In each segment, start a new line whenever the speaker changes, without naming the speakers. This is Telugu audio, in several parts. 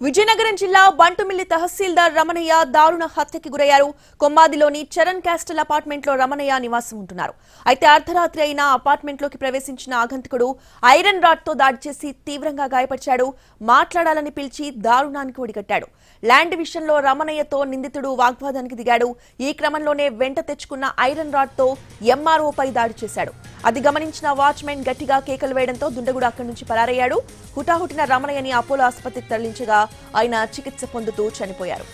విజయనగరం జిల్లా బంటుమిల్లి తహసీల్దార్ రమణయ్య దారుణ హత్యకి గురయ్యారు. కొమ్మాదిలోని చరణ్ క్యాస్టల్ అపార్ట్మెంట్లో రమణయ్య నివాసం ఉంటున్నారు. అయితే అర్ధరాత్రి అయిన అపార్ట్మెంట్లోకి ప్రవేశించిన ఆగంతకుడు ఐరన్ రాడ్తో దాడి చేసి తీవ్రంగా గాయపరిచాడు. మాట్లాడాలని పిలిచి దారుణానికి ఒడిగట్టాడు. ల్యాండ్ విషయంలో రమణయ్యతో నిందితుడు వాగ్వాదానికి దిగాడు. ఈ క్రమంలోనే వెంట తెచ్చుకున్న ఐరన్ రాడ్తో ఎంఆర్ఓ పై దాడి చేశాడు. అది గమనించిన వాచ్మెన్ గట్టిగా కేకలు వేయడంతో దుండగుడు అక్కడి నుంచి పరారయ్యాడు. హుటాహుటిన రమణయ్యని అపోలో ఆసుపత్రికి తరలించగా ఆయన చికిత్స పొందుతూ చనిపోయారు.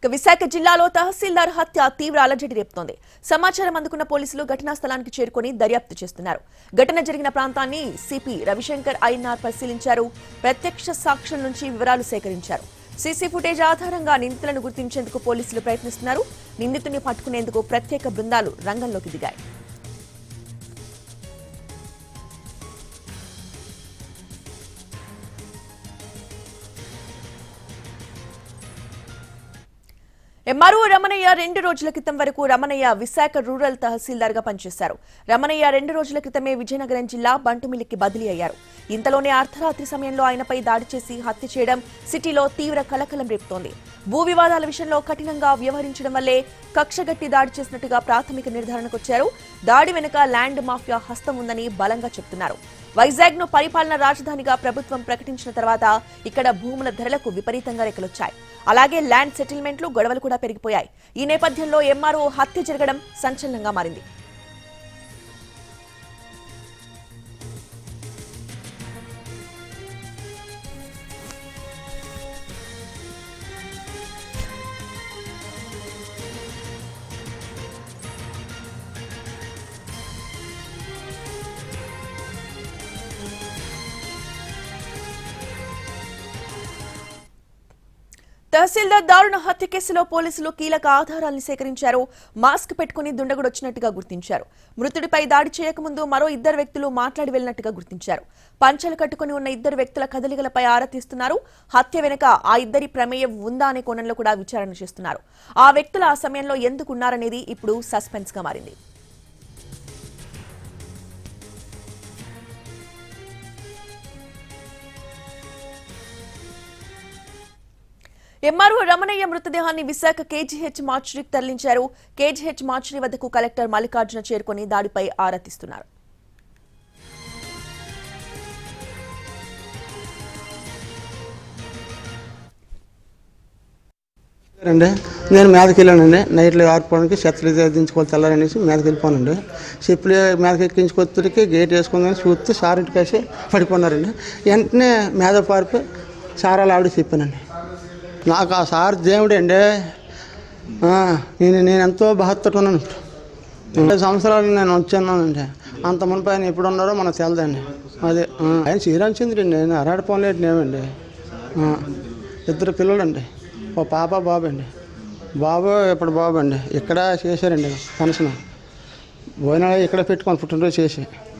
ఇక విశాఖ జిల్లాలో తహసీల్దార్ హత్య తీవ్ర అలజడి రేపుతోంది. సమాచారం అందుకున్న పోలీసులు ఘటనా స్థలానికి చేరుకుని దర్యాప్తు చేస్తున్నారు. ఘటన జరిగిన ప్రాంతాన్ని సిపి రవిశంకర్ ఐఎన్ఆర్ పరిశీలించారు. ప్రత్యక్ష సాక్షుల నుంచి వివరాలు సేకరించారు. సీసీ ఫుటేజ్ ఆధారంగా నిందితులను గుర్తించేందుకు పోలీసులు ప్రయత్నిస్తున్నారు. నిందితుడిని పట్టుకునేందుకు ప్రత్యేక బృందాలు రంగంలోకి దిగాయి. ఎంఆర్ఓ రమణయ్య రెండు రోజుల క్రితం వరకు రమణయ్య విశాఖ రూరల్ తహసీల్దార్గా పనిచేశారు. రమణయ్య రెండు రోజుల క్రితమే విజయనగరం జిల్లా బంటుమిల్లికి బదిలీ అయ్యారు. ఇంతలోనే అర్ధరాత్రి సమయంలో ఆయనపై దాడి చేసి హత్య చేయడం సిటీలో తీవ్ర కలకలం రేపుతోంది. భూ వివాదాల విషయంలో కఠినంగా వ్యవహరించడం వల్లే కక్షగట్టి దాడి చేసినట్టుగా ప్రాథమిక నిర్ధారణకు వచ్చారు. దాడి వెనుక ల్యాండ్ మాఫియా హస్తం ఉందని బలంగా చెబుతున్నారు వైజాగ్ను పరిపాలన రాజధానిగా ప్రభుత్వం ప్రకటించిన తర్వాత ఇక్కడ భూముల ధరలకు విపరీతంగా రెక్కలొచ్చాయి అలాగే ల్యాండ్ సెటిల్మెంట్లు గొడవలు కూడా పెరిగిపోయాయి. ఈ నేపథ్యంలో ఎంఆర్ఓ హత్య జరగడం సంచలనంగా మారింది. తహసీల్దార్ దారుణ హత్య కేసులో పోలీసులు కీలక ఆధారాలను సేకరించారు. మాస్క్ పెట్టుకుని దుండగుడు వచ్చినట్టుగా గుర్తించారు. మృతుడిపై దాడి చేయకముందు మరో ఇద్దరు వ్యక్తులు మాట్లాడి వెళ్ళినట్టుగా గుర్తించారు. పంచలు కట్టుకుని ఉన్న ఇద్దరు వ్యక్తుల కదలికలపై ఆరా తీస్తున్నారు. హత్య వెనుక ఆ ఇద్దరి ప్రమేయం ఉందా అనే కోణంలో కూడా విచారణ చేస్తున్నారు. ఆ వ్యక్తులు ఆ సమయంలో ఎందుకు ఉన్నారనేది ఇప్పుడు సస్పెన్స్గా మారింది. ఎంఆర్ఓ రమణయ్య మృతదేహాన్ని విశాఖ కేజీహెచ్ మార్చురీకి తరలించారు. కేజీహెచ్ మార్చురీ వద్దకు కలెక్టర్ మల్లికార్జున చేరుకుని దాడిపై ఆరా తీస్తున్నారు
అండి నేను మేదకి వెళ్ళానండి. నైట్లో ఆరుకోవడానికి చెత్తలు దించుకోవాలి తెల్లారనేసి మేదకి వెళ్ళిపోనండి. చెప్పులు మేదకి ఎక్కించుకొత్తుడికి గేట్ వేసుకుందని చూస్తే సార్ ఇంటికి వేసి పడిపోన్నారండి వెంటనే మేద పారిపోయి సారాలు ఆవిడ చెప్పానండి. నాకు ఆ సార్ దేవుడండి నేను నేను ఎంతో బాధపడుతున్నాను ఇరవై సంవత్సరాలు నేను వచ్చానండి. అంత మునిపై ఆయన ఎప్పుడు ఉన్నారో మనకు తెలదండి. అదే ఆయన శ్రీరామచంద్రుడు అండి. నేను అరాడపోలేడు నేమండి. ఇద్దరు పిల్లలండి. ఓ పాప బాబు అండి. బాబు ఇప్పుడు బాబు అండి. ఇక్కడ చేశారండి ఫంక్షన్ భోజనాలు ఇక్కడ పెట్టుకొని పుట్టినరోజు చేసి.